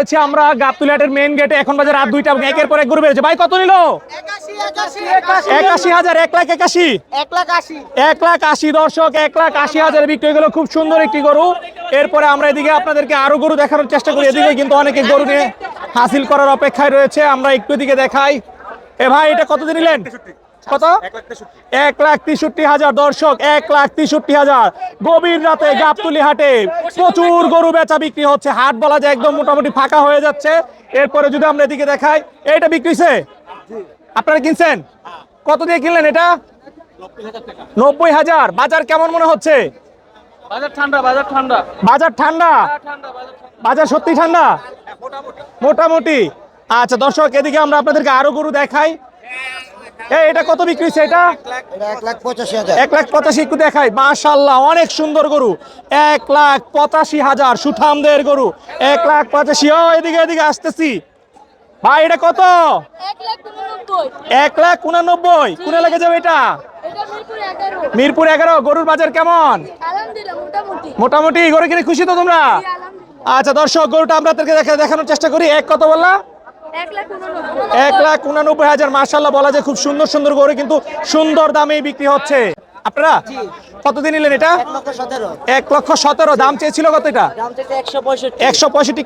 রয়েছে আমরা গাবতুলিহাটের মেইন গেটে এখন বাজে রাত দুইটা একের পর এক গরু বেড়েছে ভাই কত নিল? একাশি হাজার এক লাখ একাশি। এক লাখ আশি। দর্শক এক লাখ আশি হাজার বিক্রি হয়ে গেল। খুব সুন্দর একটি গরু। এরপরে আমরা এদিকে আপনাদেরকে আরও গরু দেখানোর চেষ্টা করি। এদিকে কিন্তু অনেকে গরু নিয়ে হাসিল করার অপেক্ষায় রয়েছে। আমরা একটু দিকে দেখাই। এ ভাই এটা কত দিয়ে নিলেন? কত? এক লাখ তেষট্টি। হাজার দর্শক এক লাখ তেষট্টি হাজার। গভীর রাতে গাবতুলি হাটে প্রচুর গরু বেচা বিক্রি হচ্ছে। হাট বলা যায় একদম মোটামুটি ফাঁকা হয়ে যাচ্ছে। এরপরে যদি আমরা এদিকে দেখাই এটা বিক্রি হয়েছে আপনারা কিনছেন? কত দিয়ে কিনলেন এটা? নব্বই হাজার। বাজার কেমন মনে হচ্ছে? বাজার ঠান্ডা বাজার ঠান্ডা। বাজার ঠান্ডা? ঠান্ডা বাজার বাজার সত্যি ঠান্ডা? মোটামুটি। আচ্ছা দর্শক এদিকে আমরা আপনাদেরকে আরও গরু দেখাই। এটা কত বিক্রি হচ্ছে এটা? এক লাখ পঁচাশি একটু দেখাই। মাশাল্লাহ অনেক সুন্দর গরু। এক লাখ পঁচাশি হাজার সুঠামদের গরু। এক লাখ পঁচাশি ও এদিকে এদিকে আসতেছি। ভাই এটা কত? এক লাখ উননব্বই। কোনে লেগে যাবে এটা? মিরপুর এগারো। গরুর বাজার কেমন? মোটামুটি। গরু কিনে খুশি তো তোমরা? আচ্ছা দর্শক গরুটা আমরা আপনাদেরকে দেখা দেখানোর চেষ্টা করি। এক কত বললা? এক লাখ উননব্বই হাজার মার্শাল্লাহ বলা যায় খুব সুন্দর সুন্দর করে কিন্তু সুন্দর দামেই বিক্রি হচ্ছে। আপনারা? কতদিন নিলেন এটা? এক লক্ষ সতেরো। দাম চেয়েছিল কত এটা? একশো পঁয়ষট্টি